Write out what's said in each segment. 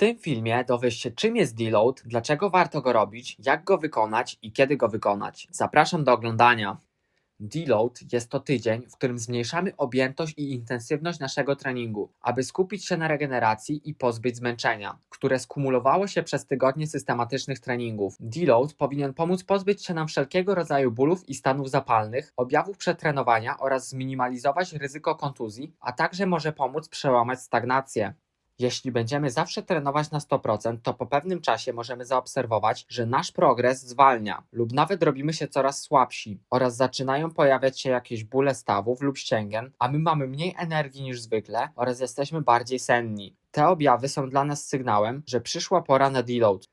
tym filmie dowiesz się czym jest deload, dlaczego warto go robić, jak go wykonać i kiedy go wykonać. Zapraszam do oglądania. Deload jest to tydzień, w którym zmniejszamy objętość i intensywność naszego treningu, aby skupić się na regeneracji i pozbyć zmęczenia, które skumulowało się przez tygodnie systematycznych treningów. Deload powinien pomóc pozbyć się nam wszelkiego rodzaju bólów i stanów zapalnych, objawów przetrenowania oraz zminimalizować ryzyko kontuzji, a także może pomóc przełamać stagnację. Jeśli będziemy zawsze trenować na 100%, to po pewnym czasie możemy zaobserwować, że nasz progres zwalnia lub nawet robimy się coraz słabsi oraz zaczynają pojawiać się jakieś bóle stawów lub ścięgien, a my mamy mniej energii niż zwykle oraz jesteśmy bardziej senni. Te objawy są dla nas sygnałem, że przyszła pora na deload.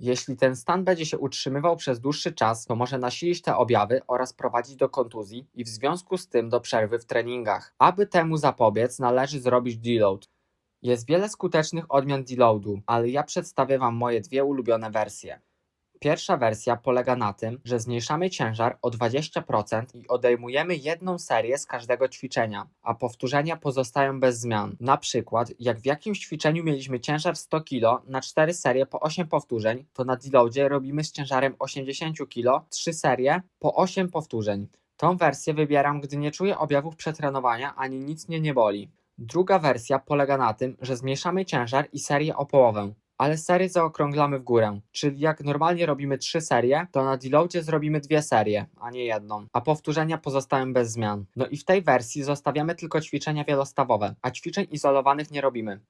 Jeśli ten stan będzie się utrzymywał przez dłuższy czas, to może nasilić te objawy oraz prowadzić do kontuzji i w związku z tym do przerwy w treningach. Aby temu zapobiec, należy zrobić deload. Jest wiele skutecznych odmian deloadu, ale ja przedstawię Wam moje dwie ulubione wersje. Pierwsza wersja polega na tym, że zmniejszamy ciężar o 20% i odejmujemy jedną serię z każdego ćwiczenia, a powtórzenia pozostają bez zmian. Na przykład, jak w jakimś ćwiczeniu mieliśmy ciężar 100 kg na 4 serie po 8 powtórzeń, to na deloadzie robimy z ciężarem 80 kg 3 serie po 8 powtórzeń. Tą wersję wybieram, gdy nie czuję objawów przetrenowania ani nic mnie nie boli. Druga wersja polega na tym, że zmniejszamy ciężar i serię o połowę, ale serię zaokrąglamy w górę, czyli jak normalnie robimy 3 serie, to na deloadzie zrobimy dwie serie, a nie jedną, a powtórzenia pozostają bez zmian. No i w tej wersji zostawiamy tylko ćwiczenia wielostawowe, a ćwiczeń izolowanych nie robimy.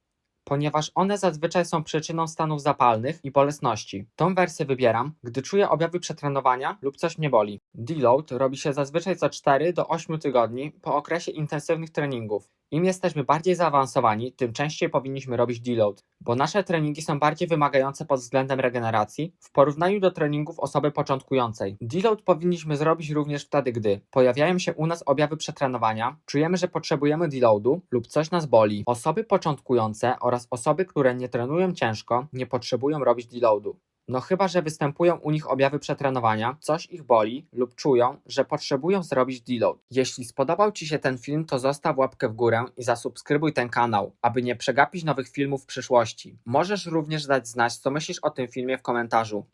Ponieważ one zazwyczaj są przyczyną stanów zapalnych i bolesności. Tą wersję wybieram, gdy czuję objawy przetrenowania lub coś mnie boli. Deload robi się zazwyczaj co 4 do 8 tygodni po okresie intensywnych treningów. Im jesteśmy bardziej zaawansowani, tym częściej powinniśmy robić deload, bo nasze treningi są bardziej wymagające pod względem regeneracji w porównaniu do treningów osoby początkującej. Deload powinniśmy zrobić również wtedy, gdy pojawiają się u nas objawy przetrenowania, czujemy, że potrzebujemy deloadu lub coś nas boli. Osoby początkujące oraz osoby, które nie trenują ciężko, nie potrzebują robić deloadu. No chyba, że występują u nich objawy przetrenowania, coś ich boli lub czują, że potrzebują zrobić deload. Jeśli spodobał Ci się ten film, to zostaw łapkę w górę i zasubskrybuj ten kanał, aby nie przegapić nowych filmów w przyszłości. Możesz również dać znać, co myślisz o tym filmie w komentarzu.